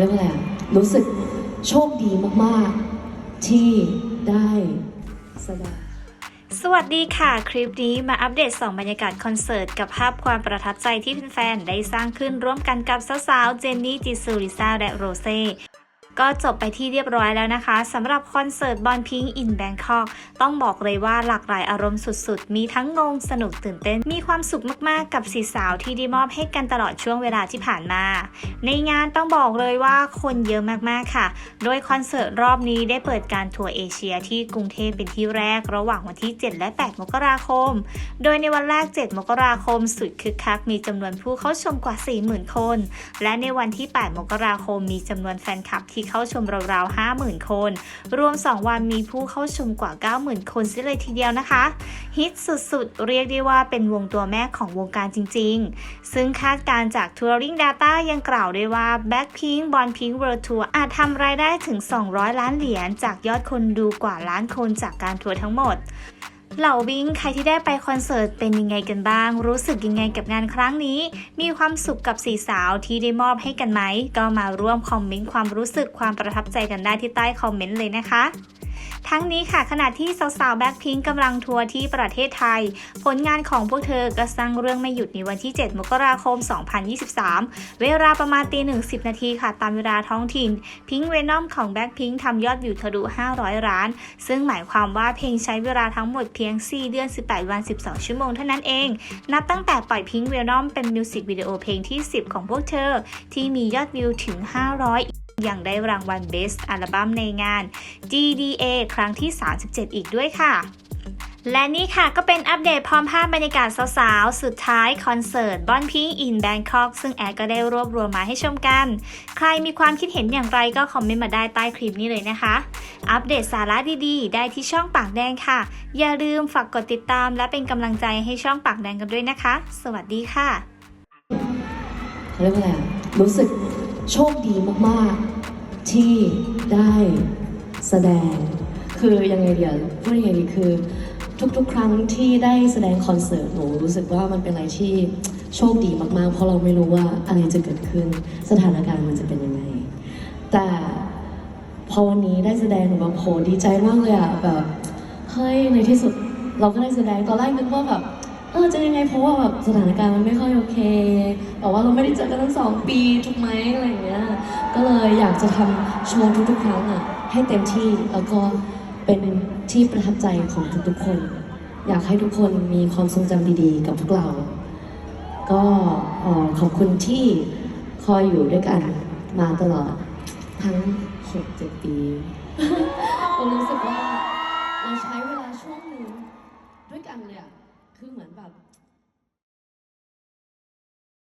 เรียกว่าอะไรอะรู้สึกโชคดีมาก ๆ ที่ได้แสดง สวัสดีค่ะ คลิปนี้มาอัปเดต 2 บรรยากาศคอนเสิร์ต กับภาพความประทับใจที่แฟนๆได้สร้างขึ้นร่วมกันกับสาวๆเจนนี่จิซูริซาและโรเซ ก็จบไปที่เรียบร้อยแล้วนะคะสำหรับคอนเสิร์ตบอลพิงอินแบงคอกต้องบอกเลยว่าหลากหลายอารมณ์สุดๆ มีทั้งงงสนุกตื่นเต้น มีความสุขมากๆกับสีสาวที่ได้มอบให้กันตลอดช่วงเวลาที่ผ่านมา ในงานต้องบอกเลยว่าคนเยอะมากๆค่ะ โดยคอนเสิร์ตรอบนี้ได้เปิดการทัวร์เอเชียที่กรุงเทพเป็นที่แรกระหว่างวันที่ 7 และ 8 มกราคม โดยในวันแรก 7 มกราคม สุดคึกคักมีจำนวนผู้เข้าชมกว่า 40,000 คน และในวันที่ 8 มกราคมมีจำนวนแฟนคลับที่เข้าชมราวๆ 50,000 คน รวม 2 วันมีผู้เข้าชมกว่า 90,000 คนเสียเลยทีเดียวนะคะ ฮิตสุดๆ เรียกได้ว่าเป็นวงตัวแม่ของวงการจริงๆ ซึ่งคาดการจาก Touring Data ยังกล่าวได้ว่า Blackpink b o n Pink World Tour อาจทำรายได้ถึง 200 ล้านเหรียญจากยอดคนดูกว่าล้านคนจากการทัวร์ทั้งหมด เหล่าบิงใครที่ได้ไปคอนเสิร์ตเป็นยังไงกันบ้าง รู้สึกยังไงกับงานครั้งนี้ มีความสุขกับสีสาวที่ได้มอบให้กันไหม ก็มาร่วมคอมเมนต์ความรู้สึกความประทับใจกันได้ที่ใต้คอมเมนต์เลยนะคะ ทั้งนี้ค่ะขณะที่สาวๆแบ็คพิงกำลังทัวร์ที่ประเทศไทย ผลงานของพวกเธอก็สร้างเรื่องไม่หยุดในวันที่ 7 มกราคม 2023 เวลาประมาณตีหนึ่งสินาทีค่ะ ตามเวลาท้องถิ่นพิงเวนอมของแบ็คพิงทำยอดวิวทะลุ 500 ล้าน ซึ่งหมายความว่าเพลงใช้เวลาทั้งหมดเพียง 4 เดือน 18 วัน 12 ชั่วโมงเท่านั้นเอง นับตั้งแต่ปล่อยพิงเวนอมเป็นมิวสิกวิดีโอเพลงที่ 10 ของพวกเธอ ที่มียอดวิวถึง 500 ย่างได้รางวัล Best อัลบั้มในงาน GDA ครั้งที่ 37 อีกด้วยค่ะและนี่ค่ะก็เป็นอัปเดตพร้อมภาพบรรยากาศสาวๆ สุดท้ายคอนเสิร์ตบอนพิงอินแบงคอกซึ่งแอร์ก็ได้รวบรวมมาให้ชมกัน ใครมีความคิดเห็นอย่างไรก็คอมเมนต์มาได้ใต้คลิปนี้เลยนะคะ อัปเดตสาระดีๆ ได้ที่ช่องปากแดงค่ะ อย่าลืมฝากกดติดตามและเป็นกำลังใจให้ช่องปากแดงกันด้วยนะคะ สวัสดีค่ะเรียกว่าอะไรรู้สึก โชคดีมากๆ ที่ได้แสดง คือยังไงเดี๋ยวพูดยังไงดีคือทุกๆ ครั้งที่ได้แสดงคอนเสิร์ตหนูรู้สึกว่ามันเป็นอะไรที่โชคดีมากๆ เพราะเราไม่รู้ว่าอะไรจะเกิดขึ้นสถานการณ์มันจะเป็นยังไง แต่พอวันนี้ได้แสดงหนูแบบโหดีใจมากเลยอะแบบเฮ้ยในที่สุดเราก็ได้แสดงตอนแรกนึกว่าแบบ เออจะยังไงเพราะว่าแบบสถานการณ์มันไม่ค่อยโอเคแบบว่าเราไม่ได้เจอกันตั้งสองปีถูกไหมอะไรอย่างเงี้ยก็เลยอยากจะทำโชว์ทุกๆครั้งอะให้เต็มที่แล้วก็เป็นที่ประทับใจของทุกๆคน อยากให้ทุกคนมีความทรงจำดีๆ กับพวกเรา ก็ขอบคุณที่คอยอยู่ด้วยกันมาตลอดทั้งหกเจ็ดปีผมรู้สึกว่าเราใช้เวลาช่วงหนึ่งด้วยกันเลยอะ คือเหมือนแบบ